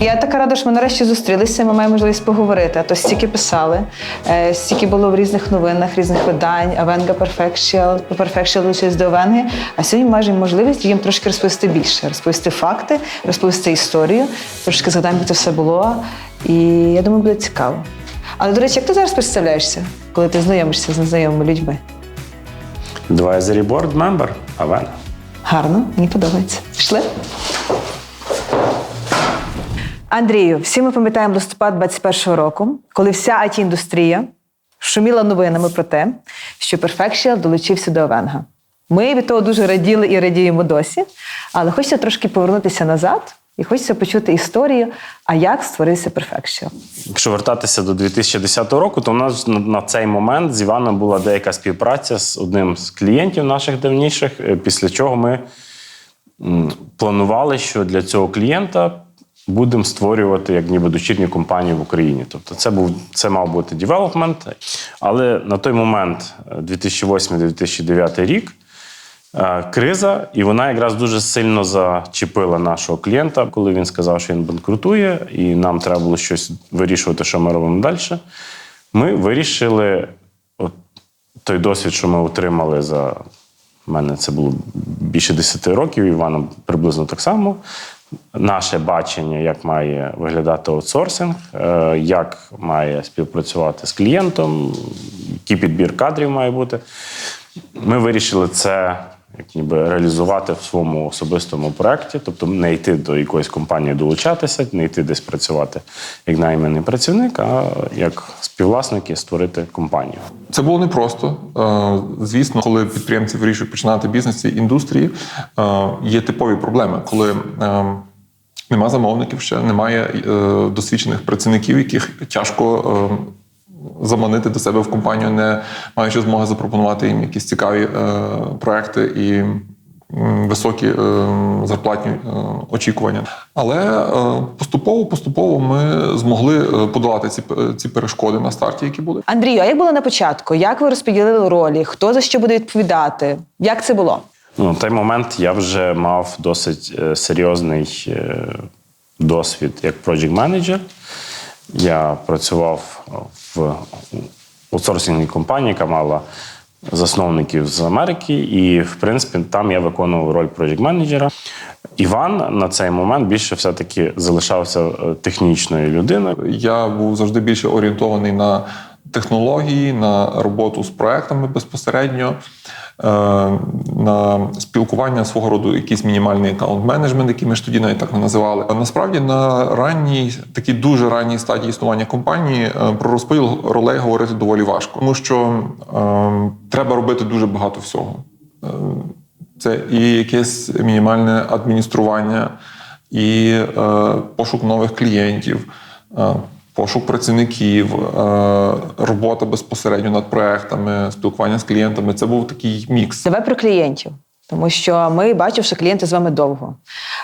Я така рада, що ми нарешті зустрілися. Ми маємо можливість поговорити. А то стільки писали, е, стільки було в різних новинах, різних видань. Авенга Perfectional, Perfectional долучились до Авенги. А сьогодні маємо можливість їм трошки розповісти більше, розповісти факти, розповісти історію, трошки згадаємо, як це все було. І я думаю, буде цікаво. Але, до речі, як ти зараз представляєшся, коли ти знайомишся з незнайомими людьми? Advisory Board Member Авен. Гарно, мені подобається. Пішли? Андрію, всі ми пам'ятаємо листопад 21-го року, коли вся it індустрія шуміла новинами про те, що Perfectional долучився до Овенга. Ми від того дуже раділи і радіємо досі, але хочеться трошки повернутися назад і хочеться почути історію, а як створився Perfectional. Якщо вертатися до 2010 року, то у нас на- цей момент з Іваном була деяка співпраця з одним з клієнтів наших давніших, е, після чого ми планували, що для цього клієнта будемо створювати як ніби дочірню компанію в Україні. Тобто це був це мав бути девелопмент. Але на той момент, е, 2008-2009 рік, е, криза, і вона якраз дуже сильно зачепила нашого клієнта, коли він сказав, що він банкрутує, і нам треба було щось вирішувати, що ми робимо далі. Ми вирішили от той досвід, що ми отримали за мене це було більше 10 років, Івана приблизно так само. Наше бачення, як має виглядати аутсорсинг, е, як має співпрацювати з клієнтом, який підбір кадрів має бути. Ми вирішили це як ніби реалізувати в своєму особистому проєкті, тобто не йти до якоїсь компанії долучатися, не йти десь працювати як найманий працівник, а як співвласники створити компанію. Це було непросто. Е, Звісно, коли підприємці вирішують починати бізнес в індустрії, е, є типові проблеми, коли е, нема замовників ще, немає досвідчених працівників, яких тяжко заманити до себе в компанію, не маючи змоги запропонувати їм якісь цікаві е, проекти і високі е, зарплатні е, очікування. Але е, поступово, поступово ми змогли е, подолати ці, ці перешкоди на старті, які були. Андрію, а як було на початку? Як ви розподілили ролі? Хто за що буде відповідати? Як це було? Ну, на той момент я вже мав досить е, серйозний е, досвід як project менеджер. Я працював в аутсорсинговій компанії, яка мала засновників з Америки, і, в принципі, там я виконував роль project менеджера. Іван на цей момент більше все-таки залишався е, технічною людиною. Я був завжди більше орієнтований на технології, на роботу з проектами безпосередньо, е, на спілкування свого роду, якийсь мінімальний аккаунт-менеджмент, який ми ж тоді навіть так не називали. А насправді на ранній, такій дуже ранній стадії існування компанії е, про розподіл ролей говорити доволі важко, тому що е, треба робити дуже багато всього. Е, це і якесь мінімальне адміністрування, і е, пошук нових клієнтів, е, пошук працівників, е, робота безпосередньо над проектами, спілкування з клієнтами. Це був такий мікс. Давай про клієнтів. Тому що ми бачимо, що клієнти з вами довго.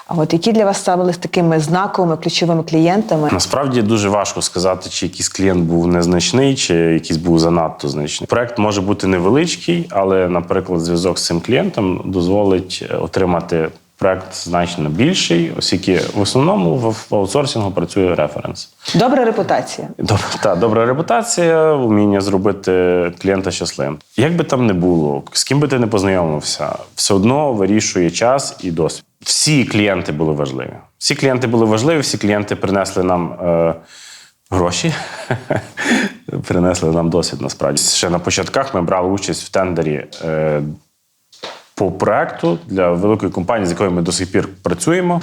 А от які для вас ставились такими знаковими ключовими клієнтами? Насправді дуже важко сказати, чи якийсь клієнт був незначний, чи якийсь був занадто значний. Проект може бути невеличкий, але, наприклад, зв'язок з цим клієнтом дозволить е, отримати проект значно більший, оскільки в основному в аутсорсингу працює референс. Добра репутація. Добра, та, добра репутація, вміння зробити клієнта щасливим. Як би там не було, з ким би ти не познайомився, все одно вирішує час і досвід. Всі клієнти були важливі. Всі клієнти були важливі, всі клієнти принесли нам е, гроші, принесли нам досвід насправді. Ще на початках ми брали участь в тендері. По проекту для великої компанії, з якою ми до сих пір працюємо.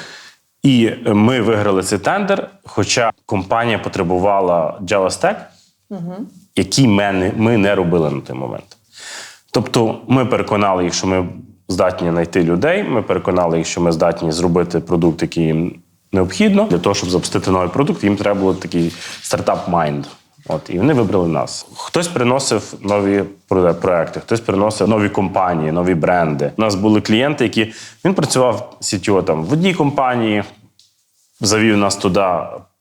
І ми виграли цей тендер, хоча компанія потребувала Java Stack, який ми ми не робили на той момент. Тобто, ми переконали їх, що ми здатні знайти людей. Ми переконали їх, що ми здатні зробити продукт, який їм необхідно. Для того, щоб запустити новий продукт, їм треба було такий стартап майнд. От, і вони вибрали нас. Хтось приносив нові проекти, хтось приносив нові компанії, нові бренди. У нас були клієнти, які він працював CTO там в одній компанії, завів нас туди,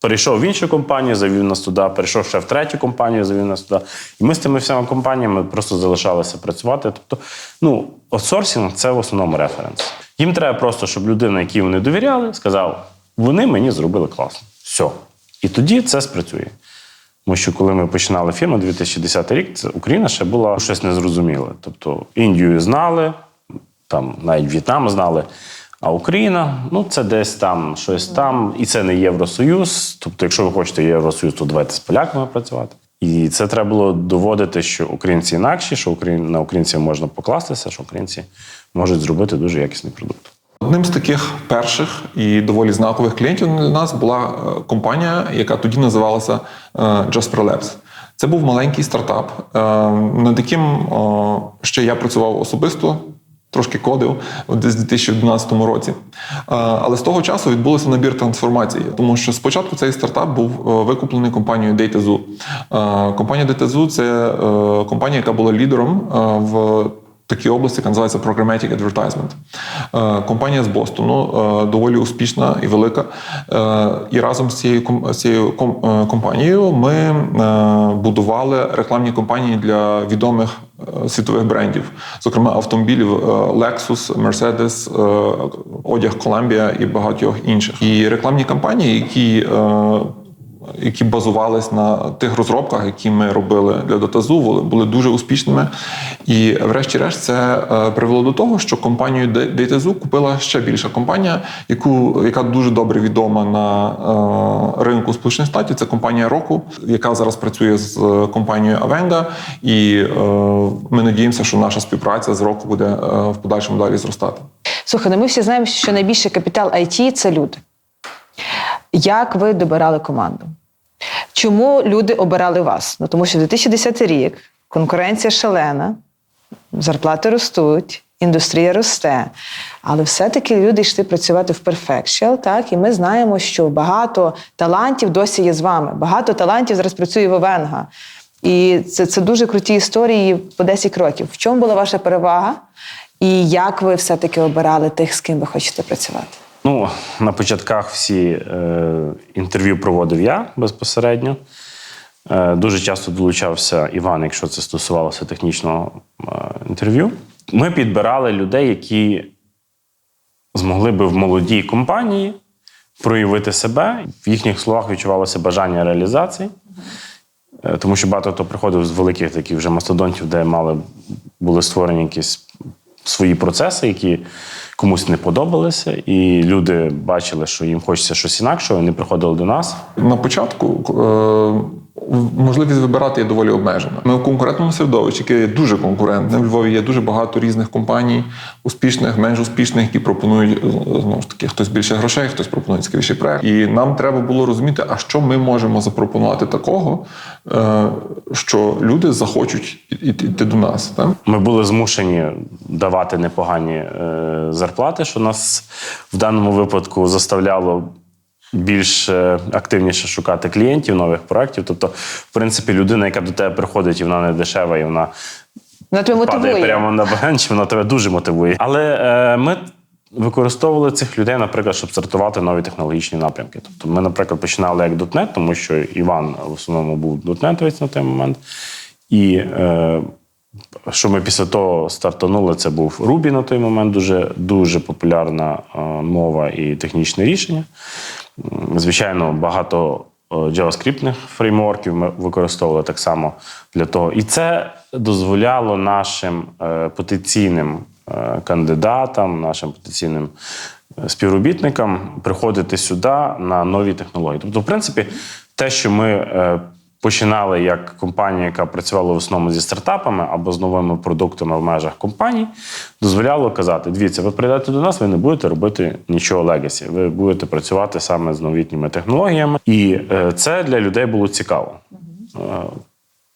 перейшов в іншу компанію, завів нас туди, перейшов ще в третю компанію, завів нас туди. І ми з тими всіма компаніями просто залишалися працювати. Тобто, ну, аутсорсинг – це в основному референс. Їм треба просто, щоб людина, якій вони довіряли, сказав: вони мені зробили класно. Все. І тоді це спрацює. Тому що коли ми починали фірму 2010 рік, це Україна ще була щось незрозуміле. Тобто Індію знали, там навіть В'єтнам знали. А Україна, ну це десь там щось там, і це не Євросоюз. Тобто, якщо ви хочете Євросоюз, то давайте з поляками працювати. І це треба було доводити, що українці інакші, що на українців можна покластися, що українці можуть зробити дуже якісний продукт. Одним з таких перших і доволі знакових клієнтів для нас була е, компанія, яка тоді називалася е, Jasper Labs. Це був маленький стартап, е, над яким ще я працював особисто. Трошки кодив десь у 2011 році. Але з того часу відбувся набір трансформації, тому що спочатку цей стартап був викуплений компанією DataZoo. Компанія DataZoo – це компанія, яка була лідером в такій області, яка називається Programmatic Advertisement. Е, Компанія з Бостону е, доволі успішна і велика. Е, І разом з цією компанією ми будували рекламні кампанії для відомих світових брендів, зокрема автомобілів Lexus, Mercedes, одяг Columbia і багатьох інших. І рекламні кампанії, які які базувались на тих розробках, які ми робили для DataZoo, були- дуже успішними. І, врешті-решт, це е, привело до того, що компанію DataZoo купила ще більша компанія, яку, яка дуже добре відома на е, ринку Сполучених Штатів. Це компанія Roku, яка зараз працює з е, компанією Avenga. І ми надіємося, що наша співпраця з Roku буде в подальшому далі зростати. Слухай, ну ми всі знаємо, що найбільший капітал IT – це люди. Як ви добирали команду? Чому люди обирали вас? Ну тому що 2010 рік конкуренція шалена, зарплати ростуть, індустрія росте. Але все-таки люди йшли працювати в Perfectual, так? І ми знаємо, що багато талантів досі є з вами. Багато талантів зараз працює в Овенга. І це, це дуже круті історії по 10 років. В чому була ваша перевага? І як ви все-таки обирали тих, з ким ви хочете працювати? Ну, на початках всі е, інтерв'ю проводив я безпосередньо. Е, дуже часто долучався Іван, якщо це стосувалося технічного е, інтерв'ю. Ми підбирали людей, які змогли би в молодій компанії проявити себе. В їхніх словах відчувалося бажання реалізації. Е, Тому що багато хто приходив з великих таких вже мастодонтів, де мали були створені якісь свої процеси, які комусь не подобалися, і люди бачили, що їм хочеться щось інакшого, вони приходили до нас. На початку е, можливість вибирати є доволі обмежена. Ми в конкурентному середовищі, яке є дуже конкурентне. В Львові є дуже багато різних компаній, успішних, менш успішних, які пропонують е, знову ж таки хтось більше грошей, хтось пропонує цікавіший проект. І нам треба було розуміти, а що ми можемо запропонувати такого, е, що люди захочуть іти до нас. Так? Ми були змушені давати непогані е, зарплати, що нас в даному випадку заставляло більш активніше шукати клієнтів, нових проєктів. Тобто, в принципі, людина, яка до тебе приходить, і вона не дешева, і вона Вона тебе падає мотивує. прямо на бенч, вона тебе дуже мотивує. Але е, ми використовували цих людей, наприклад, щоб стартувати нові технологічні напрямки. Тобто ми, наприклад, починали як .NET, тому що Іван в основному був .NET на той момент. І е, що ми після того стартанули, це був Ruby на той момент, дуже, дуже популярна е, мова і технічне рішення. Звичайно, багато е, JavaScript фреймворків ми використовували так само для того. І це дозволяло нашим е, потенційним кандидатам, нашим потенційним співробітникам приходити сюди на нові технології. Тобто, в принципі, те, що ми починали як компанія, яка працювала в основному зі стартапами або з новими продуктами в межах компаній, дозволяло казати: дивіться, ви прийдете до нас, ви не будете робити нічого легасі. Ви будете працювати саме з новітніми технологіями, і е, це для людей було цікаво. Е,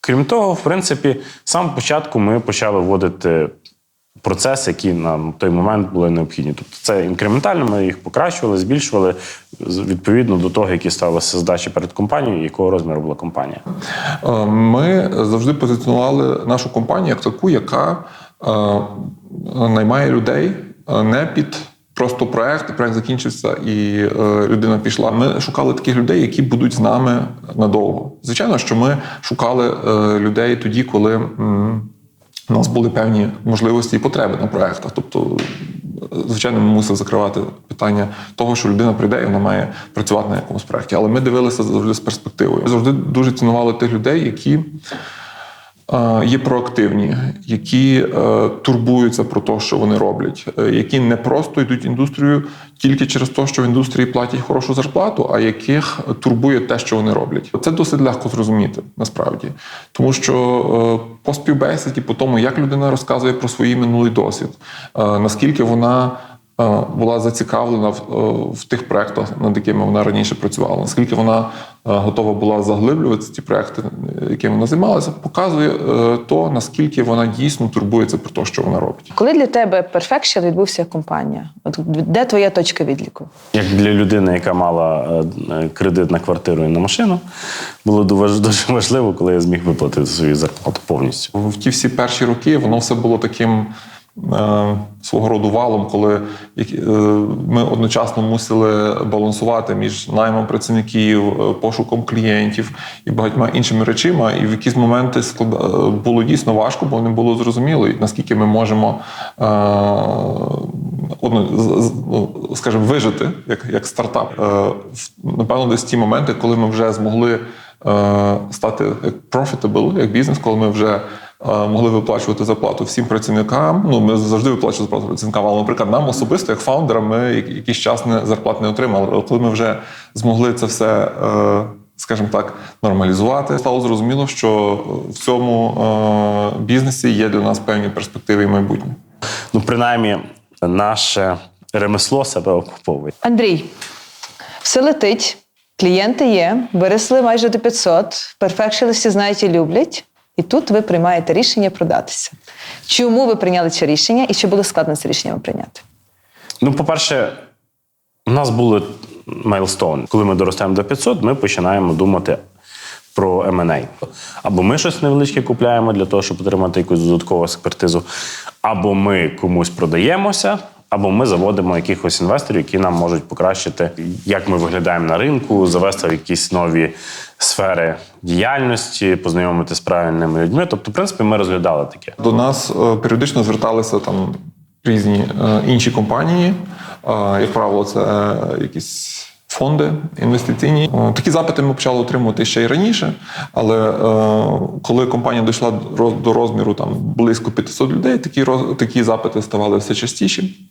Крім того, в принципі, самого початку ми почали вводити процеси, які на той момент були необхідні. Тобто це інкрементально, ми їх покращували, збільшували відповідно до того, які ставилися задачі перед компанією, якого розміру була компанія. Е, Ми завжди позиціонували нашу компанію як таку, яка е, наймає людей е, не під просто проект, проект закінчився і людина пішла. Ми шукали таких людей, які будуть з нами надовго. Звичайно, що ми шукали людей тоді, коли. у нас були певні можливості і потреби на проектах. Тобто звичайно, ми мусили закривати питання того, що людина прийде і вона має працювати на якомусь проєкті. Але ми дивилися завжди з перспективою. Ми завжди дуже цінували тих людей, які є проактивні, які е, турбуються про те, що вони роблять, е, які не просто йдуть індустрію тільки через те, що в індустрії платять хорошу зарплату, а яких турбує те, що вони роблять. Це досить легко зрозуміти насправді, тому що е, по співбесіді, по тому, як людина розказує про свій минулий досвід, наскільки вона була зацікавлена в, в тих проєктах, над якими вона раніше працювала, наскільки вона готова була заглиблюватися ті проєкти, е, якими вона займалася, показує е, то, наскільки вона дійсно турбується про те, що вона робить. Коли для тебе Perfection відбувся як компанія? От де твоя точка відліку? Як для людини, яка мала е, е, кредит на квартиру і на машину, було дуже важливо, коли я зміг виплатити свою зарплату повністю. В ті всі перші роки воно все було таким е, свого роду валом, коли е, ми одночасно мусили балансувати між наймом працівників, е, пошуком клієнтів і багатьма іншими речима. І в якісь моменти е, було дійсно важко, бо не було зрозуміло, наскільки ми можемо е, ну, скажімо, вижити як, як стартап. Е, напевно, десь ті моменти, коли ми вже змогли е, стати як profitable, як бізнес, коли ми вже е, могли виплачувати зарплату всім працівникам. Ну, ми завжди виплачували зарплату працівникам, але, наприклад, нам особисто, як фаундерам, ми якийсь час не, зарплат не отримали. Але коли ми вже змогли це все. е, Скажімо так, нормалізувати. Стало зрозуміло, що в цьому е, бізнесі є для нас певні перспективи і майбутнє. Ну, принаймні, наше ремесло себе окуповує. Андрій, все летить, клієнти є, виросли майже до 500, перфекшилисті знають і люблять. І тут ви приймаєте рішення продатися. Чому ви прийняли це рішення і чи було складно це рішення прийняти? Ну, по-перше, у нас були майлстоуни. Коли ми доростаємо до 500, ми починаємо думати про M&A. Або ми щось невеличке купляємо для того, щоб отримати якусь додаткову експертизу, або ми комусь продаємося, або ми заводимо якихось інвесторів, які нам можуть покращити, як ми виглядаємо на ринку, завести якісь нові сфери діяльності, познайомити з правильними людьми. Тобто, в принципі, ми розглядали таке. До нас е, періодично зверталися там різні е, інші компанії. Е, Як правило, це якісь фонди інвестиційні. Такі запити ми почали отримувати ще й раніше, але е, коли компанія дійшла до розміру там близько 500 людей, такі роз- такі запити ставали все частіші.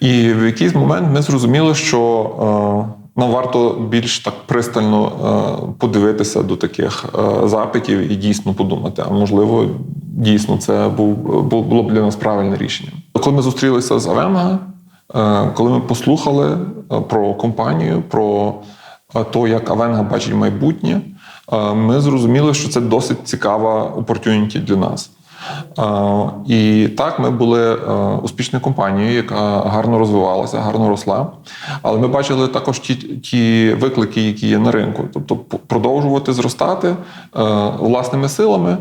І в якийсь момент ми зрозуміли, що нам варто більш так пристально е, подивитися до таких е, запитів і дійсно подумати, а можливо, дійсно це було б для нас правильне рішення. Коли ми зустрілися з Авенга, е, коли ми послухали про компанію, про то, як Авенга бачить майбутнє, ми зрозуміли, що це досить цікава опортюніті для нас. І так, ми були е, успішною компанією, яка гарно розвивалася, гарно росла. Але ми бачили також ті, ті виклики, які є на ринку. Тобто, продовжувати зростати е, власними силами.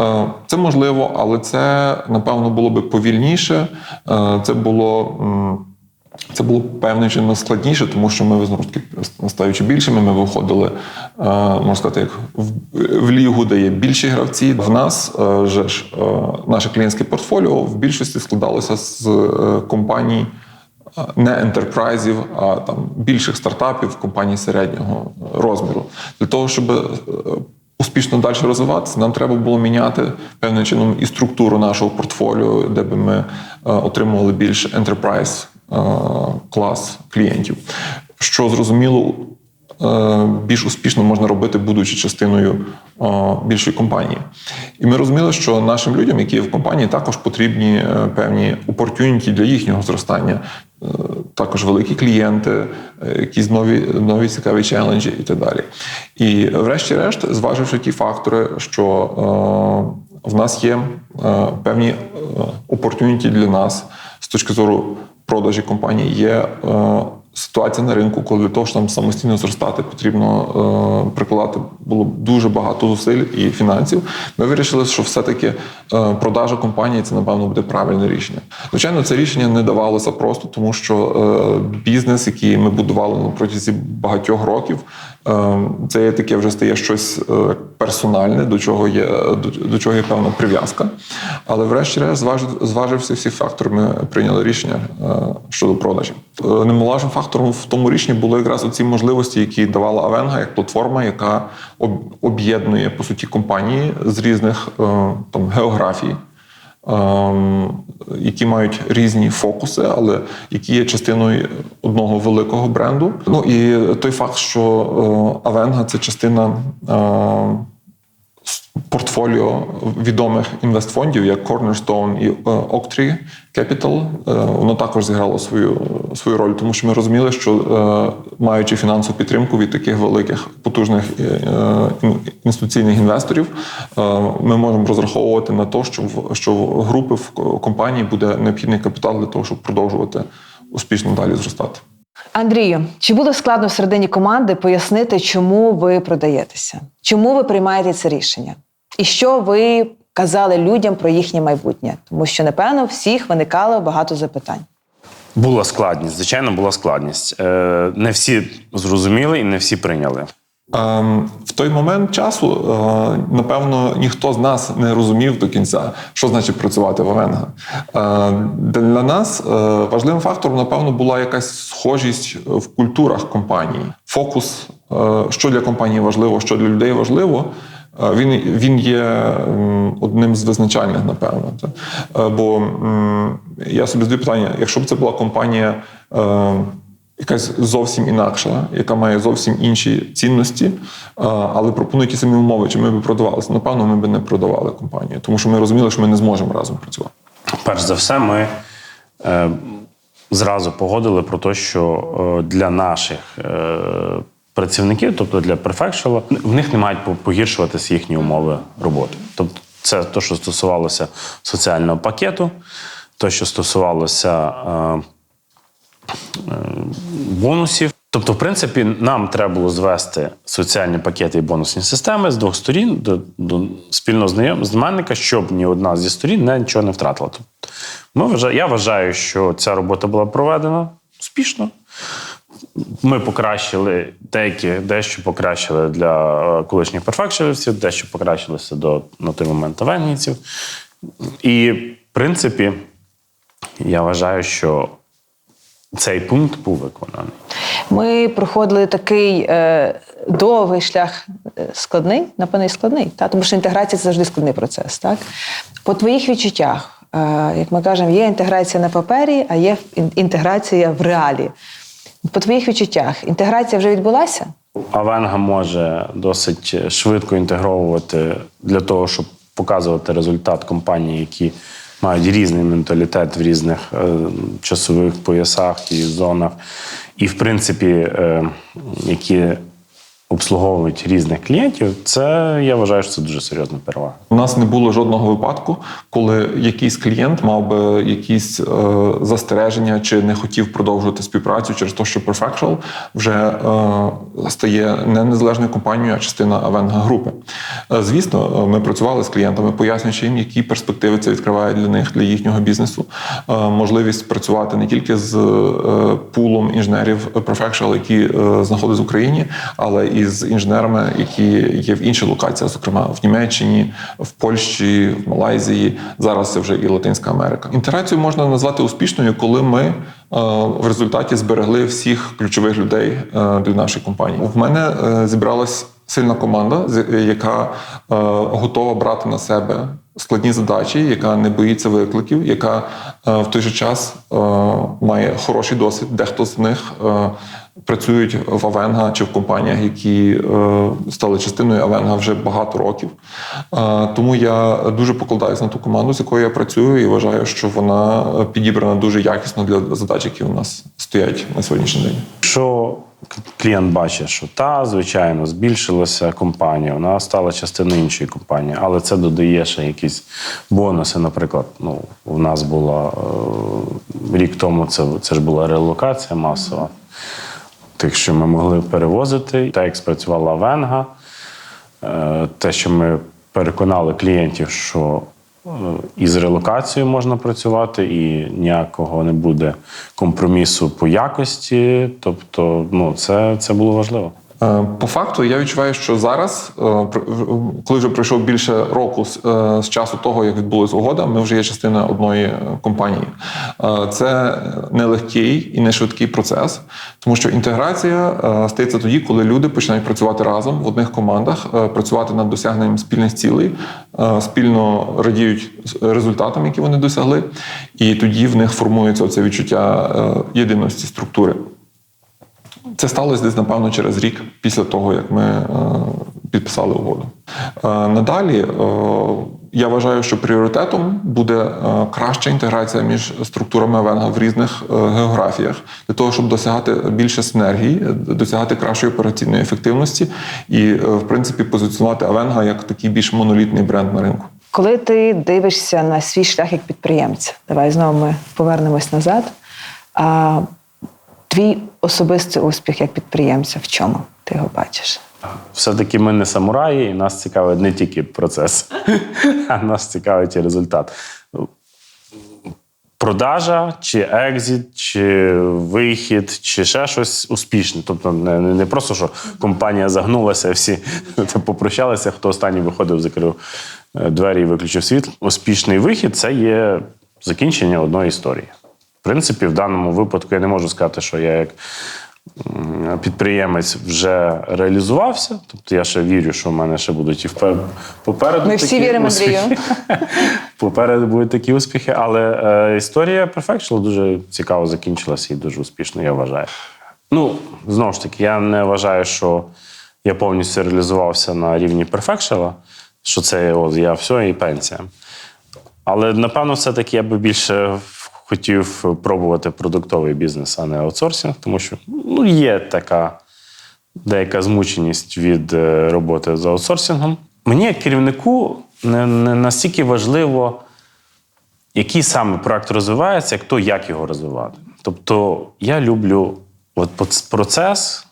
е, Це можливо, але це напевно було би повільніше. Це було. Це було певним чином складніше, тому що ми знову ж таки стаючи більшими, ми виходили, е, можна сказати, як в, в лігу, де є більші гравці. В нас е, вже ж е, наше клієнтське портфоліо в більшості складалося з компаній. Не ентерпрайзів, а там більших стартапів, компаній середнього розміру. Для того, щоб успішно далі розвиватися, нам треба було міняти певним чином і структуру нашого портфоліо, де би ми отримували більш enterprise е, клас клієнтів. Що зрозуміло, е, більш успішно можна робити, будучи частиною е, більшої компанії. І ми розуміли, що нашим людям, які є в компанії, також потрібні е, певні опортюніті для їхнього зростання. Е, Також великі клієнти, е, якісь нові, нові цікаві челенджі і так далі. І врешті-решт, зваживши ті фактори, що е, в нас є е, певні опортюніті для нас з точки зору продажі компанії, є е, ситуація на ринку, коли для того, щоб там самостійно зростати, потрібно е, прикладати було дуже багато зусиль і фінансів. Ми вирішили, що все-таки е, продажа компанії це, напевно, буде правильне рішення. Звичайно, це рішення не давалося просто, тому що е, бізнес, який ми будували на протязі багатьох років, е, це таке вже стає щось е, персональне, до чого є до, до чого є певна прив'язка. Але врешті-решт, зважив, зважився всі фактори, ми прийняли рішення е, щодо продажів. Е, Немаловажним фактором в тому рішенні були якраз оці можливості, які давала Авенга як платформа, яка об'єднує по суті компанії з різних е, там географій ем, які мають різні фокуси, але які є частиною одного великого бренду. Ну і той факт, що е, Авенга це частина. Портфоліо відомих інвестфондів, як Cornerstone і е, Oaktree Capital, е, воно також зіграло свою, свою роль, тому що ми розуміли, що е, маючи фінансову підтримку від таких великих потужних інституційних інвесторів, ми можемо розраховувати на те, що в що в групи в компанії буде необхідний капітал для того, щоб продовжувати успішно далі зростати. Андрію, чи було складно всередині команди пояснити, чому ви продаєтеся? Чому ви приймаєте це рішення? І що ви казали людям про їхнє майбутнє? Тому що, напевно, всіх виникало багато запитань. Була складність, звичайно, була складність. Е, Не всі зрозуміли і не всі прийняли. Ем, В той момент часу, е, напевно, ніхто з нас не розумів до кінця, що значить працювати в Авенга. Е, Для нас е, важливим фактором, напевно, була якась схожість в культурах компанії. Фокус, е, що для компанії важливо, що для людей важливо. Е, Він, він є одним з визначальних, напевно. Е, Бо я собі задаю питання: якщо б це була компанія е, якась зовсім інакша, яка має зовсім інші цінності, але пропонує ті самі умови, чи ми б продавалися. Напевно, ми б не продавали компанію, тому що ми розуміли, що ми не зможемо разом працювати. Перш за все, ми е, зразу погодили про те, що е, для наших е, працівників, тобто для Perfectual, в них не мають погіршуватися їхні умови роботи. Тобто, це те, що стосувалося соціального пакету, те, що стосувалося. Е, бонусів. Тобто, в принципі, нам треба було звести соціальні пакети і бонусні системи з двох сторін до, до спільного знаменника, щоб ні одна зі сторін нічого не втратила. Тобто, ми вважа- я вважаю, що ця робота була проведена успішно. Ми покращили деякі, дещо покращили для е, колишніх перфекшерівців, дещо покращилося до на той момент авенійців. І, в принципі, я вважаю, що цей пункт був виконаний. Ми проходили такий е, довгий шлях е, складний, напевно, складний, та? тому що інтеграція це завжди складний процес. Так? По твоїх відчуттях, е, як ми кажемо, є інтеграція на папері, а є інтеграція в реалі. По твоїх відчуттях, інтеграція вже відбулася? Авенга може досить швидко інтегровувати для того, щоб показувати результат компанії, які мають різний менталітет в різних е, часових поясах і зонах, і, в принципі, е, які обслуговують різних клієнтів. Це я вважаю, що це дуже серйозна перевага. У нас не було жодного випадку, коли якийсь клієнт мав би якісь е, застереження чи не хотів продовжувати співпрацю через те, що Perfectual вже е, стає не незалежною компанією, а частина Авенга групи. Е, звісно, е, ми працювали з клієнтами, пояснюючи їм, які перспективи це відкриває для них, для їхнього бізнесу. Е, можливість працювати не тільки з е, пулом інженерів Perfectual, які е, знаходяться в Україні, але і з інженерами, які є в інших локаціях, зокрема в Німеччині, в Польщі, в Малайзії. Зараз це вже і Латинська Америка. Інтеграцію можна назвати успішною, коли ми е, в результаті зберегли всіх ключових людей до для нашої компанії. В мене е, зібралась сильна команда, яка е, готова брати на себе складні задачі, яка не боїться викликів, яка е, в той же час е, має хороший досвід. Дехто з них е, працюють в Авенга чи в компаніях, які стали частиною Авенга вже багато років. Тому я дуже покладаюся на ту команду, з якою я працюю, і вважаю, що вона підібрана дуже якісно для задач, які у нас стоять на сьогоднішній день. Якщо клієнт бачить, що та, звичайно, збільшилася компанія, вона стала частиною іншої компанії, але це додає ще якісь бонуси. Наприклад, ну, у нас була е, рік тому це, це ж була релокація масова. Тих, що ми могли перевозити, так як спрацювала Венга, е, те, що ми переконали клієнтів, що і з релокацією можна працювати, і ніякого не буде компромісу по якості. Тобто, ну, це, це було важливо. Е, По факту я відчуваю, що зараз, е, коли вже пройшов більше року з, е, часу того, як відбулася угода, ми вже є частина одної компанії. Це нелегкий і не швидкий процес, тому що інтеграція стається тоді, коли люди починають працювати разом в одних командах, працювати над досягненням спільних цілей, спільно радіють результатам, які вони досягли, і тоді в них формується оце відчуття єдиності структури. Це сталося десь, напевно, через рік після того, як ми е, підписали угоду. Е, надалі е, я вважаю, що пріоритетом буде краща інтеграція між структурами Венга в різних географіях для того, щоб досягати більше синергії, досягати кращої операційної ефективності і, в принципі, позиціонувати Авенга як такий більш монолітний бренд на ринку. Коли ти дивишся на свій шлях як підприємця, давай знову ми повернемось назад. Твій особистий успіх як підприємця, в чому ти його бачиш? Все-таки ми не самураї, і нас цікавить не тільки процес, а нас цікавить і результат. Продажа, чи екзит, чи вихід, чи ще щось успішне. Тобто не, не просто, що компанія загнулася, всі попрощалися, хто останній виходив, закрив е, двері і виключив світло. Успішний вихід це є закінчення одної історії. Принципі, в даному випадку я не можу сказати, що я як підприємець вже реалізувався. Тобто я ще вірю, що в мене ще будуть і впер- попереду. Ми всі віримо. Андрію. Попереду будуть такі успіхи, але е, історія Perfectional дуже цікаво закінчилася і дуже успішно, я вважаю. Ну, знову ж таки, я не вважаю, що я повністю реалізувався на рівні Perfectional, що це от, я все і пенсія. Але напевно, все-таки я би більше хотів пробувати продуктовий бізнес, а не аутсорсинг, тому що ну, є така деяка змученість від е, роботи з аутсорсингом. Мені, як керівнику, не, не настільки важливо, який саме проект розвивається, як то, як його розвивати. Тобто я люблю от процес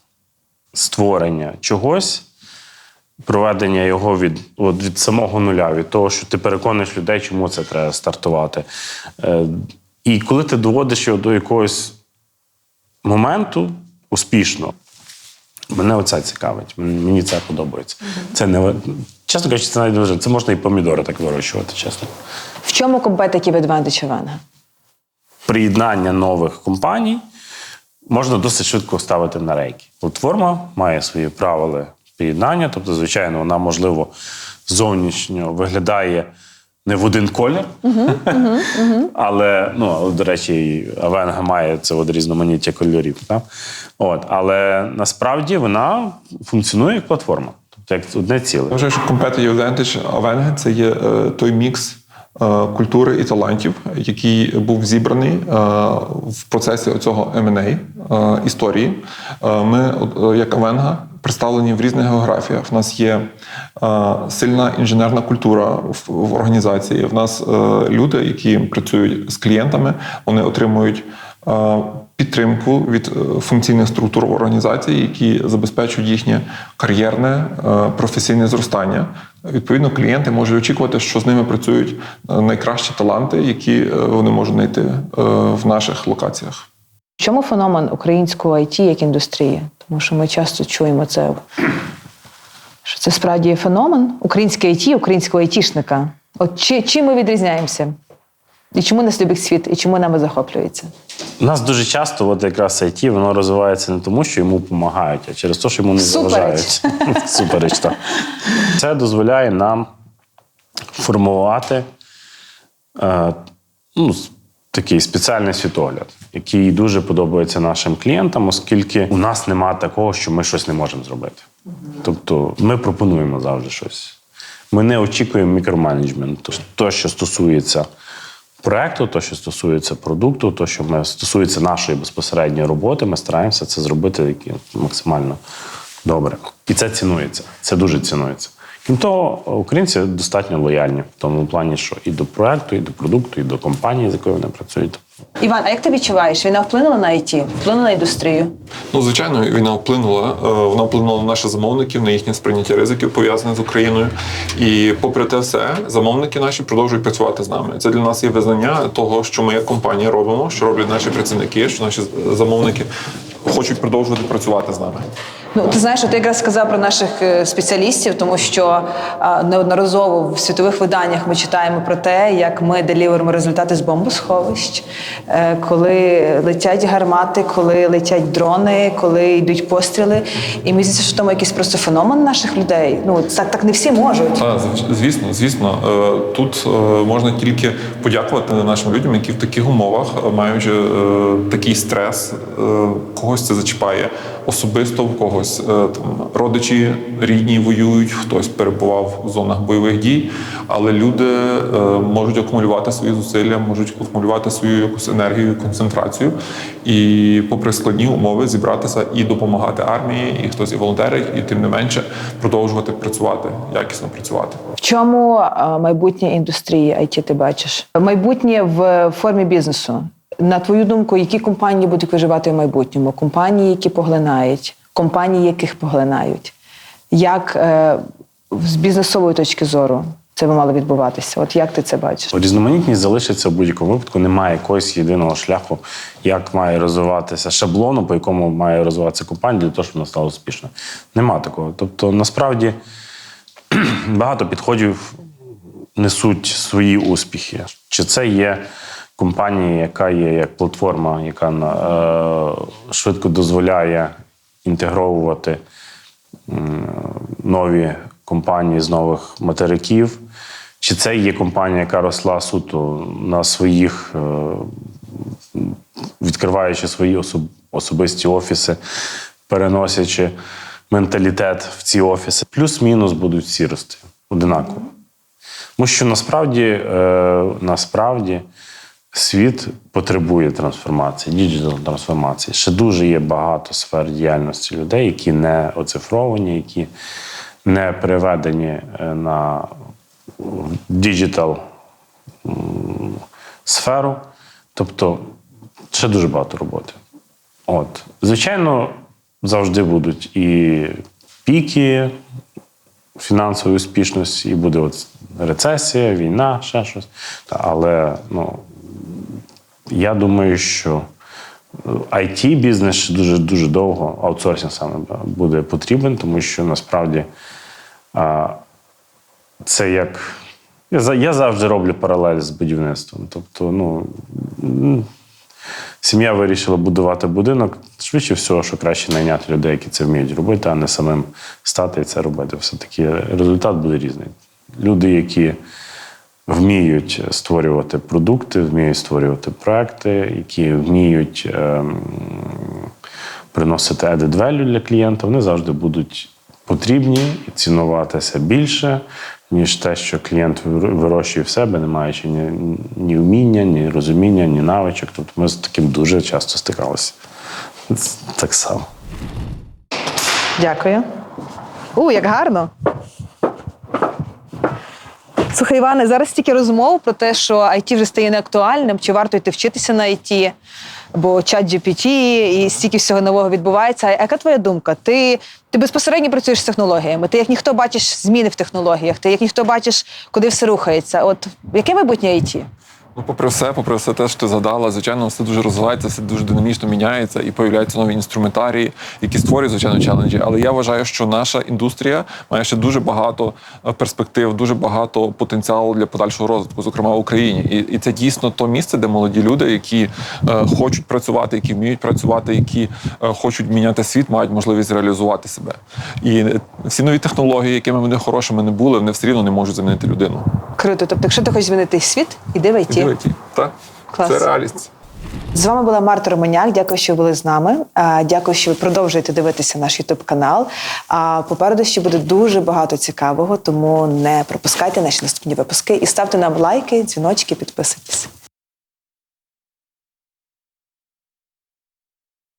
створення чогось, проведення його від, от, від самого нуля, від того, що ти переконуєш людей, чому це треба стартувати. І коли ти доводиш його до якогось моменту успішно, Мене оце цікавить. Мені це подобається. Це не чесно кажучи, це навіть дуже. Це можна і помідори так вирощувати, чесно. В чому competitive advantage Венга? Приєднання нових компаній можна досить швидко ставити на рейки. Платформа має свої правила приєднання, тобто, звичайно, вона можливо зовнішньо виглядає не в один колір. Але, ну, до речі, Авенга має це от різноманіття кольорів. Так? От, але насправді вона функціонує як платформа, тобто як одне ціле. Я вважаю, що Competitive Advantage Авенги це є е, той мікс е, культури і талантів, який був зібраний е, в процесі цього M&A е, історії. Ми, як Авенга, представлені в різних географіях. В нас є е, сильна інженерна культура в, організації. В нас е, люди, які працюють з клієнтами, вони отримують. е, Підтримку від функційних структур організації, які забезпечують їхнє кар'єрне професійне зростання. Відповідно, клієнти можуть очікувати, що з ними працюють найкращі таланти, які вони можуть знайти в наших локаціях. Чому феномен українського IT як індустрії? Тому що ми часто чуємо це, що це справді є феномен українське IT, українського айтішника. От чи, чим ми відрізняємося? І чому нас любить світ, і чому нами захоплюється? У нас дуже часто, от якраз IT, воно розвивається не тому, що йому допомагають, а через те, що йому не заважають. Супереч, так. Це дозволяє нам формувати е, ну, такий спеціальний світогляд, який дуже подобається нашим клієнтам, оскільки у нас немає такого, що ми щось не можемо зробити. Тобто ми пропонуємо завжди щось. Ми не очікуємо мікроменеджменту. То, що стосується проекту, то, що стосується продукту, то, що ми стосується нашої безпосередньої роботи, ми стараємося це зробити максимально добре. І це цінується. Це дуже цінується. Крім того, українці достатньо лояльні в тому плані, що і до проекту, і до продукту, і до компанії, з якою вони працюють. Іван, а як ти відчуваєш? Війна вплинула на IT, вплинула на індустрію? Ну, звичайно, війна вплинула. Е, Вона вплинула на наших замовників, на їхнє сприйняття ризиків пов'язаних з Україною. І попри те все, замовники наші продовжують працювати з нами. Це для нас є визнання того, що ми як компанія робимо, що роблять наші працівники, що наші замовники хочуть продовжувати працювати з нами. Ну, ти знаєш, ти якраз сказав про наших е, спеціалістів, тому що а, неодноразово в світових виданнях ми читаємо про те, як ми деліверимо результати з бомбосховищ, е, коли летять гармати, коли летять дрони, коли йдуть постріли. І мені здається, що тому якийсь просто феномен наших людей. Ну так, так не всі можуть. Зв- звісно, звісно. Е, Тут можна тільки подякувати нашим людям, які в таких умовах, е, такий стрес, когось це зачіпає особисто, в когось е, там родичі рідні воюють, хтось перебував в зонах бойових дій. Але люди е, можуть акумулювати свої зусилля, можуть акумулювати свою якусь енергію, концентрацію, і, попри складні умови, зібратися і допомагати армії, і хтось і волонтерить, і тим не менше продовжувати працювати, якісно працювати. В чому а, майбутнє індустрії IT ти бачиш? Майбутнє в формі бізнесу. На твою думку, які компанії будуть виживати в майбутньому? Компанії, які поглинають, компанії, яких поглинають. Як е, з бізнесової точки зору це би мало відбуватися? От як ти це бачиш? Різноманітність залишиться в будь-якому випадку. Немає якогось єдиного шляху, як має розвиватися шаблону, по якому має розвиватися компанія для того, щоб вона стала успішною. Нема такого. Тобто, насправді багато підходів несуть свої успіхи. Чи це є компанія, яка є як платформа, яка е, швидко дозволяє інтегровувати нові компанії з нових материків, чи це є компанія, яка росла суто на своїх, е, відкриваючи свої особисті офіси, переносячи менталітет в ці офіси. Плюс-мінус будуть всі рости одинаково. Тому що насправді, е, насправді світ потребує трансформації, діджитал трансформації. Ще дуже є багато сфер діяльності людей, які не оцифровані, які не приведені е, на діджитал сферу. Тобто ще дуже багато роботи. От. Звичайно, завжди будуть і піки фінансової успішності, і буде от рецесія, війна, ще щось. Але ну, я думаю, що it бізнес ще дуже дуже довго, аутсорсинг саме буде потрібен, тому що насправді це як. Я завжди роблю паралель з будівництвом. Тобто, ну. Сім'я вирішила будувати будинок. Швидше всього, що краще найняти людей, які це вміють робити, а не самим стати і це робити. Все-таки результат буде різний. Люди, які вміють створювати продукти, вміють створювати проекти, які вміють ем, приносити added value для клієнта, вони завжди будуть потрібні і цінуватися більше, ніж те, що клієнт вирощує в себе, не маючи ні, ні вміння, ні розуміння, ні навичок. Тобто ми з таким дуже часто стикалися. Так само. Дякую. У, як гарно. Слухай, Іване, зараз стільки розмов про те, що IT вже стає неактуальним, чи варто йти вчитися на IT, бо чат GPT і стільки всього нового відбувається. А яка твоя думка? Ти, ти безпосередньо працюєш з технологіями, ти як ніхто бачиш зміни в технологіях, ти як ніхто бачиш, куди все рухається. От яке майбутнє IT? Ну, попри все, попри все те, що ти задала, звичайно, все дуже розвивається, все дуже динамічно міняється і появляються нові інструментарії, які створюють звичайно челенджі. Але я вважаю, що наша індустрія має ще дуже багато е, перспектив, дуже багато потенціалу для подальшого розвитку, зокрема в Україні. І, і це дійсно то місце, де молоді люди, які е, хочуть працювати, які вміють працювати, які е, хочуть міняти світ, мають можливість реалізувати себе. І е, всі нові технології, якими вони хорошими не були, вони все рівно не можуть замінити людину. Круто. Тобто, якщо ти хочеш змінити світ, іди в IT. Дивіться, так? Клас. Це реальність. З вами була Марта Романяк. Дякую, що були з нами. Дякую, що ви продовжуєте дивитися наш Ютуб канал. А попереду ще буде дуже багато цікавого, тому не пропускайте наші наступні випуски і ставте нам лайки, дзвіночки, підписуйтесь.